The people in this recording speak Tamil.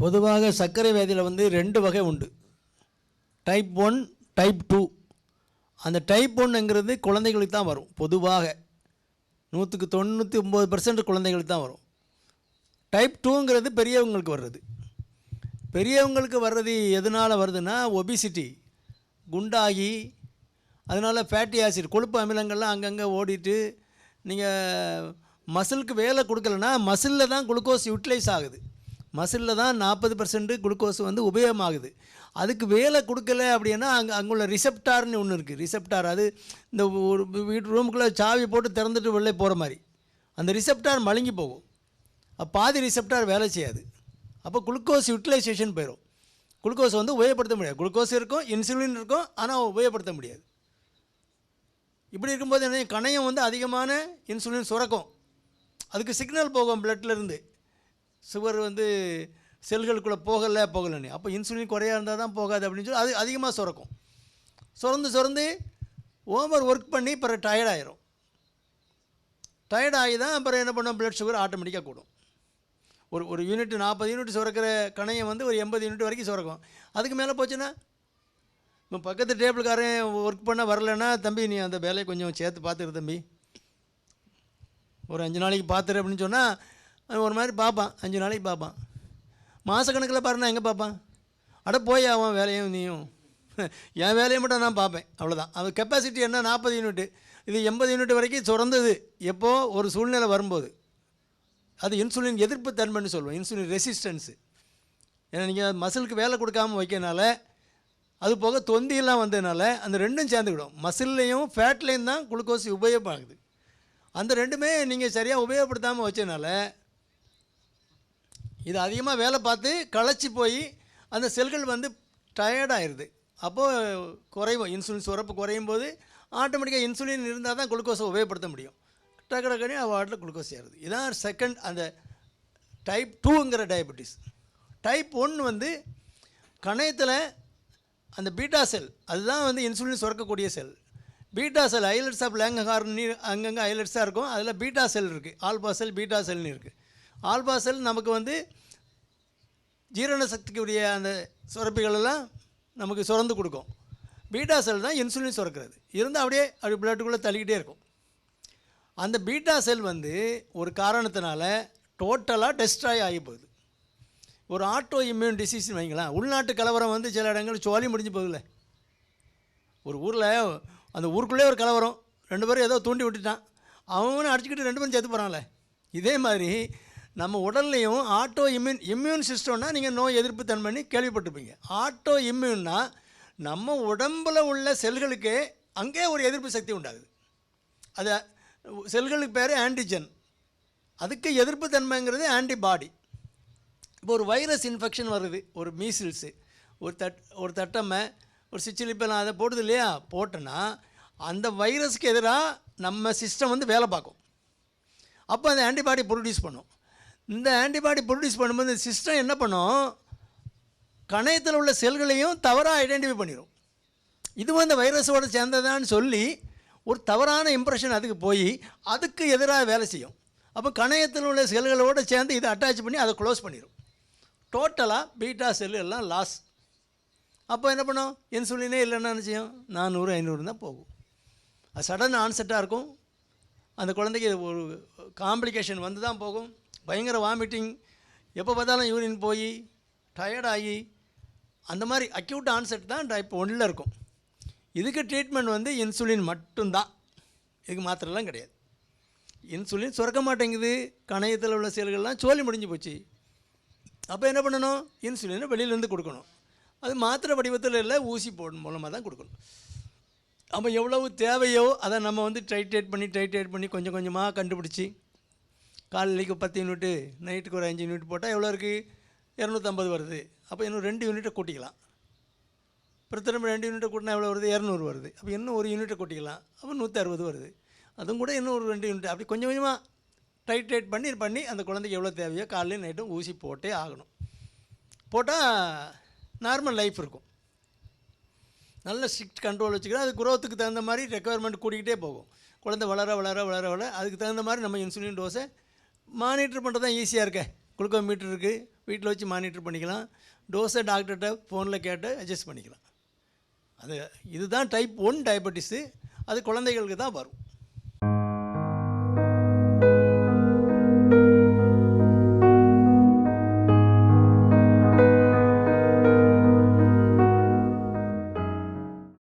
பொதுவாக சர்க்கரை வியாதியில் வந்து ரெண்டு வகை உண்டு. டைப் ஒன் டைப் டூ அந்த டைப் ஒன்னுங்கிறது குழந்தைகளுக்கு தான் வரும் பொதுவாக. நூற்றுக்கு தொண்ணூற்றி ஒம்பது பர்சன்ட் குழந்தைகளுக்கு தான் வரும். டைப் டூங்கிறது பெரியவங்களுக்கு வர்றது. பெரியவங்களுக்கு வர்றது எதனால் வருதுன்னா ஒபிசிட்டி குண்டாகி அதனால் ஃபேட்டி ஆசிட் கொழுப்பு அமிலங்கள்லாம் அங்கங்கே ஓடிட்டு நீங்கள் மசிலுக்கு வேலை கொடுக்கலனா மசிலில் தான் குளுக்கோஸ் யூட்டிலைஸ் ஆகுது. மசிலில் தான் நாற்பது பர்சன்ட் குளுக்கோஸ் வந்து உபயோகமாகுது. அதுக்கு வேலை கொடுக்கல அப்படின்னா அங்கே அங்குள்ள ரிசெப்டார்னு ஒன்று இருக்குது ரிசெப்டார் அது இந்த ஒரு வீட்டு ரூமுக்குள்ளே சாவி போட்டு திறந்துட்டு வெளில போகிற மாதிரி. அந்த ரிசெப்டார் மழுங்கி போகும். அப்போ பாதி ரிசெப்டார் வேலை செய்யாது. அப்போ குளுக்கோஸ் யூட்டிலைசேஷன் போயிடும் குளுக்கோஸ் வந்து உபயோகப்படுத்த முடியாது. குளுக்கோஸ் இருக்கும் இன்சுலின் இருக்கும் ஆனால் உபயோகப்படுத்த முடியாது. இப்படி இருக்கும்போது என்ன கணையம் வந்து அதிகமான இன்சுலின் சுரக்கும். அதுக்கு சிக்னல் போகும் bloodல இருந்து சுகர் வந்து செல்களுக்குள்ளே போகலை போகலைன்னு அப்போ இன்சுலின் குறையா இருந்தால் தான் போகாது அப்படின்னு சொல்லி அது அதிகமாக சுரக்கும். சுரந்து சுரந்து ஓவர் ஒர்க் பண்ணி பிறகு டயர்டாயிரும் டயர்டாகி தான் அப்புறம் என்ன பண்ணும்? ப்ளட் சுகர் ஆட்டோமேட்டிக்காக கூடும். ஒரு ஒரு யூனிட் நாற்பது யூனிட் சுரக்கிற கணையம் வந்து ஒரு எண்பது யூனிட் வரைக்கும் சுரக்கும். அதுக்கு மேலே போச்சுன்னா இப்போ பக்கத்து டேபிள்காரன் ஒர்க் பண்ண வரலன்னா தம்பி நீ அந்த வேலையை கொஞ்சம் சேர்த்து பார்த்துரு தம்பி. ஒரு அஞ்சு நாளைக்கு பார்த்துரு அப்படின்னு சொன்னால் ஒரு மாதிரி பார்ப்பான். அஞ்சு நாளைக்கு பார்ப்பான். மாதக்கணக்கில் பாருன்னா எங்கே பார்ப்பான்? அட போய் அவன் வேலையும் நீயும். என் வேலையை மட்டும் நான் பார்ப்பேன். அவ்வளோதான் அவன் கெப்பாசிட்டி என்ன? நாற்பது யூனிட்டு இது எண்பது யூனிட் வரைக்கும் சுரந்தது. எப்போது ஒரு சூழ்நிலை வரும்போது. அது இன்சுலின் எதிர்ப்பு தன்மைன்னு சொல்லுவோம். இன்சுலின் ரெசிஸ்டன்ஸு ஏன்னா நீங்கள் மசிலுக்கு வேலை கொடுக்காம வைக்கனால அது போக தொந்தியெல்லாம் வந்ததுனால அந்த ரெண்டும் சேர்ந்துக்கிடும். மசில்லையும் ஃபேட்லேயும் தான் குளுக்கோஸ் உபயோகமாகுது. அந்த ரெண்டுமே நீங்கள் சரியாக உபயோகப்படுத்தாமல் வச்சதுனால இது அதிகமாக வேலை பார்த்து களைச்சி போய் அந்த செல்கள் வந்து டயர்டாயிடுது அப்போது குறைவும் இன்சுலின் சுரப்பு குறையும் போது ஆட்டோமேட்டிக்காக இன்சுலின் இருந்தால் தான் குளுக்கோஸை உபயோகப்படுத்த முடியும். டக்கு டக்குனு வாட்டில் குளுக்கோஸ் ஏறுது. இதான் செகண்ட் அந்த டைப் டூங்கிற டயபெட்டிஸ் டைப் ஒன் வந்து கணையத்தில் அந்த பீட்டா செல் அதுதான் வந்து insulin சுரக்கக்கூடிய cell beta cell islets of லேங்கஹார்னு அங்கங்கே ஐலட்ஸாக இருக்கும். அதில் பீட்டா செல் இருக்குது ஆல்பா செல் பீட்டா செல்னு இருக்குது ஆல்பா செல் நமக்கு வந்து ஜீரண சக்திக்குரிய அந்த சுரப்பிகளெல்லாம் நமக்கு சுரந்து கொடுக்கும். பீட்டா செல் தான் இன்சுலின் சுரக்கிறது. இருந்தால் அப்படியே அப்படி பிளட்டுக்குள்ளே தள்ளிக்கிட்டே இருக்கும். அந்த பீட்டா செல் வந்து ஒரு காரணத்தினால டோட்டலாக டெஸ்ட்ராய் ஆகி போகுது. ஒரு ஆட்டோ இம்யூன் டிசீஸ்னு வைங்களேன். உள்நாட்டு கலவரம் வந்து சில இடங்கள் சோழி முடிஞ்சு போகுதுல ஒரு ஊரில் அந்த ஊருக்குள்ளே ஒரு கலவரம். ரெண்டு பேரும் ஏதோ தூண்டி விட்டுட்டான். அவனும் அடிச்சுக்கிட்டு ரெண்டு பேரும் செத்து போகிறான்ல இதே மாதிரி நம்ம உடல்லையும் ஆட்டோ இம்யூன் இம்யூன் சிஸ்டம்னா நீங்கள் நோய் எதிர்ப்பு தன்மைன்னு கேள்விப்பட்டிருப்பீங்க. ஆட்டோ இம்யூன்னா நம்ம உடம்பில் உள்ள செல்களுக்கு அங்கே ஒரு எதிர்ப்பு சக்தி உண்டாகுது. அது செல்களுக்கு பேர் ஆன்டிஜன் அதுக்கு எதிர்ப்பு தன்மைங்கிறது ஆன்டிபாடி இப்போ ஒரு வைரஸ் இன்ஃபெக்ஷன் வருது ஒரு மீசில்ஸு ஒரு தட் ஒரு தட்டம்மை ஒரு சிச்சிலிப்பெல்லாம் அதை போடுது இல்லையா? போட்டேன்னா அந்த வைரஸ்க்கு எதிராக நம்ம சிஸ்டம் வந்து வேலை பார்க்கும். அப்போ அந்த ஆன்டிபாடி ப்ரொடியூஸ் பண்ணும். இந்த ஆன்டிபாடி ப்ரொடியூஸ் பண்ணும்போது இந்த சிஸ்டம் என்ன பண்ணும்? கணையத்தில் உள்ள செல்களையும் தவறாக ஐடென்டிஃபை பண்ணிடும் இதுவும் அந்த வைரஸோடு சேர்ந்ததான்னு சொல்லி ஒரு தவறான இம்ப்ரெஷன் அதுக்கு போய் அதுக்கு எதிராக வேலை செய்யும். அப்போ கணையத்தில் உள்ள செல்களோடு சேர்ந்து இதை அட்டாச் பண்ணி அதை க்ளோஸ் பண்ணிடும் டோட்டலாக பீட்டா செல் எல்லாம் லாஸ் அப்போ என்ன பண்ணும்? இன்சுலினே இல்லைன்னா என்ன செய்யும்? நானூறு ஐநூறு தான் போகும். அது சடன் ஆன்செட்டாக இருக்கும். அந்த குழந்தைக்கு ஒரு காம்ப்ளிகேஷன் வந்து தான் போகும். பயங்கர வாமிட்டிங் எப்போ பார்த்தாலும் யூரின் போய் டயர்டாகி அந்த மாதிரி அக்யூட் ஆன்செட் தான் டைப் ஒன்றில் இருக்கும். இதுக்கு ட்ரீட்மெண்ட் வந்து இன்சுலின் மட்டும்தான். இதுக்கு மாத்திரைலாம் கிடையாது. இன்சுலின் சுரக்க மாட்டேங்குது. கணையத்தில் உள்ள செயல்கள்லாம் சோலி முடிஞ்சு போச்சு. அப்போ என்ன பண்ணணும்? இன்சுலினை வெளியிலேருந்து கொடுக்கணும். அது மாத்திரை வடிவத்தில் இல்லை ஊசி போடும் மூலமாக தான் கொடுக்கணும். அப்போ எவ்வளவு தேவையோ அதை நம்ம வந்து ட்ரைட்ரேட் பண்ணி ட்ரைட்ரேட் பண்ணி கொஞ்சம் கொஞ்சமாக கண்டுபிடிச்சி காலைக்கு பத்து யூனிட்டு நைட்டுக்கு ஒரு அஞ்சு யூனிட் போட்டால் எவ்வளோ இருக்குது இரநூத்தம்பது வருது. அப்போ இன்னும் ரெண்டு யூனிட்டை கூட்டிக்கலாம். அப்புறம் திரும்ப ரெண்டு யூனிட்டை கூட்டினா எவ்வளோ வருது? இரநூறு வருது. அப்போ இன்னும் ஒரு யூனிட்டை கூட்டிக்கலாம். அப்போ நூற்றி அறுபது வருது. அதுவும் கூட இன்னும் ஒரு ரெண்டு யூனிட் அப்படி கொஞ்சம் கொஞ்சமாக டைட்ரேட் பண்ணி பண்ணி அந்த குழந்தைக்கு எவ்வளோ தேவையோ காலையில் நைட்டும் ஊசி போட்டே ஆகணும். போட்டால் நார்மல் லைஃப் இருக்கும். நல்ல ஸ்ட்ரிக்ட் கண்ட்ரோல் வச்சுக்கிறோம் அது குரோத்துக்கு தகுந்த மாதிரி ரெக்குவயர்மெண்ட் கூட்டிக்கிட்டே போகும். குழந்தை வளர வளர வளர வளர அதுக்கு தகுந்த மாதிரி நம்ம இன்சுலின் டோஸை மானிட்டர் பண்ணுறது தான் ஈஸியாக இருக்கே குளுக்கோமீட்டர் இருக்குது வீட்டில் வச்சு மானிட்டர் பண்ணிக்கலாம். டோஸை டாக்டர்கிட்ட ஃபோனில் கேட்டு அட்ஜஸ்ட் பண்ணிக்கலாம். அது இதுதான் டைப் ஒன் டயபெட்டிஸு அது குழந்தைகளுக்கு தான் வரும்.